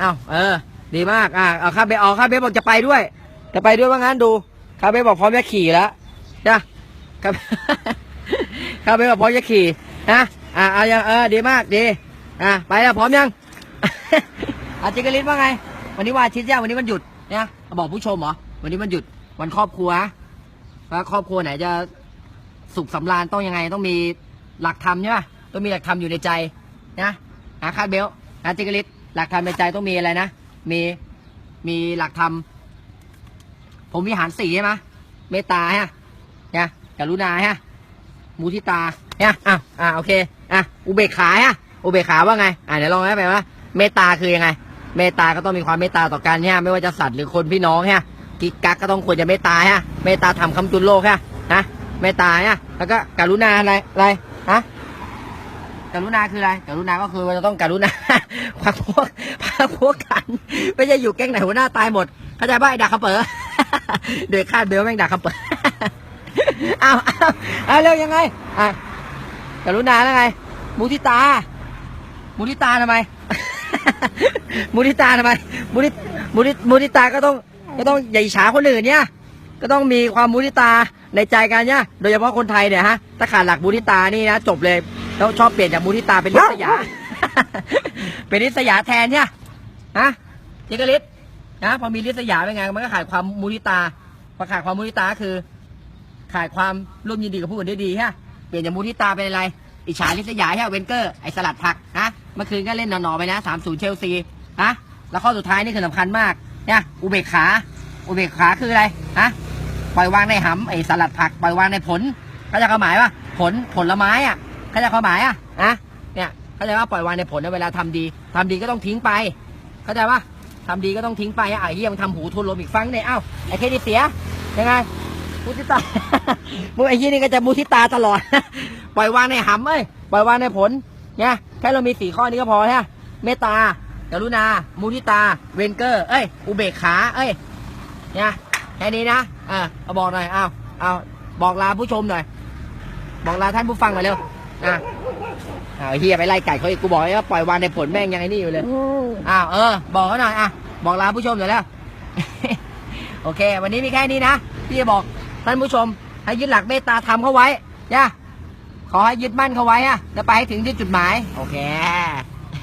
อ้าวเออ ดีมากอะเอาข้าเบสเอาข้าเบสบอกจะไปด้วย จะไปด้วยว่างั้นดูข้าเบสบอกพร้อมจะขี่แล้วจ้ะครับข้าเบสบอกพร้อมจะขี่นะอะเอายังเออดีมากดีอะไปแล้วพร้อมยังอาจิกลิศว่าไง วันนี้วันอาทิตย์ย่าวันนี้วันหยุดเนี่ยบอกผู้ชมเหรอวันนี้วันหยุดวันครอบครัวว่าครอบครัวไหนจะสุขสำราญต้องยังไงต้องมีหลักธรรมใช่ป่ะต้องมีหลักธรรมอยู่ในใจนะอาคาดเบลอาจิกลิศ หลักธรรมในใจต้องมีอะไรนะ มีมีหลักธรรมผมวิหารสี่ใช่ไหมเมตตาฮะเนี่ยกรุณาฮะมุทิตาเนี่ยอะอะโอเคอะอุเบกขาฮะอุเบกขาว่าไงอะเดี๋ยวลองให้ไปว่าเมตตาคือยังไง เมตตาก็ต้องมีความเมตตาต่อกันเนี่ยไม่ว่าจะสัตว์หรือคนพี่น้องเนี่ยกิ๊กกักก็ต้องควรจะเมตตาฮะเมตตาทำคำจุนโลกฮะนะเมตตาเนี่ยแล้วก็กรุณาอะไรอะไรฮะ กรุณาคืออะไรกรุณาก็คือมันจะต้องกรุณาพักพวกพักพวกกัน ไม่ใช่อยู่แก๊งไหนหัวหน้าตายหมดเข้าใจป่ะไอ้ดักขเป๋อเด็กคาดเบลแม่งดักขะเป๋อเอาเอาเอาเร็วยังไงอะกรุณาแล้วไงมุทิตา มุทิตาทำไม มุทิตาทำไม มุทิมุทิมุทิตาก็ต้องก็ต้องอย่ฉาคนอื่นเนี่ย ก็ต้องมีความมุทิตาในใจกันเนี่ย โดยเฉพาะคนไทยเนี่ยฮะถ้าขาดหลักมุทิตานี่นะจบเลย แล้วชอบเปลี่ยนจากมุทิตาเป็นลิษยา เป็นลิษยาแทนเนี่ยฮะจิกลิศนะพอมีลิษยาเป็นไงมันก็ขาดความมุทิตาพอขาดความมุทิตาคือ ขาดความร่วมยินดีกับผู้อื่นได้ดีฮะเปลี่ยนจากมุทิตาเป็นอะไรอิจฉาลิษยาฮะเวนเกอร์ไอสลัดผักนะเมื่อคืนก็เล่นหนอๆไปนะสามศูนย์เชลซีนะแล้วข้อสุดท้ายนี่คือสำคัญมากเนี่ยอุเบกขาอุเบกขาคืออะไรฮะปล่อยวางในหำไอสลัดผักปล่อยวางในผลเขาใจะความหมายว่าผลผลไม้อะ เขาใจะความหมายอะนะเนี่ยเขาใจว่าปล่อยวางในผลนะเวลาทำดีทำดีก็ต้องทิ้งไป เข้าใจปะทำดีก็ต้องทิ้งไปอะไอ้เหี้ยมันทำหูทุนลมอีกฟังเนี่ยเอ้าไอ้เครดิตเสียยังไงมุทิตามึงไอ้เหี้ยนี่ก็จะมุทิตาตลอด ปล่อยวางในหำเอ้ยปล่อยวางในผลเนี่ยแค่เรามีสี่ข้อนี้ก็พอฮะเมตตากรุณา มุทิตา เวนเกอร์ เอ้ย อุเบกขา เอ้ยเนี่ยแค่นี้นะอ่าเอาบอกหน่อย เอาเอาบอกลาผู้ชมหน่อย บอกลาท่านผู้ฟังหน่อยเร็ว อะอ้าวไอ้เฮียไปไล่ไก่เขาอีกกูบอกให้ว่าปล่อยวางในผลแม่งยังไงนี่อยู่เลยอ้าวเออ บอกเขาหน่อยอะบอกลาผู้ชมหน่อยแล้ว โอเค วันนี้มีแค่นี้นะพี่จะบอกท่านผู้ชม ให้ยึดหลักเมตตาธรรมเข้าไว้ย่ะขอให้ยึดมั่นเข้าไว้อะแล้วไปให้ถึงที่จุดหมาย โอเค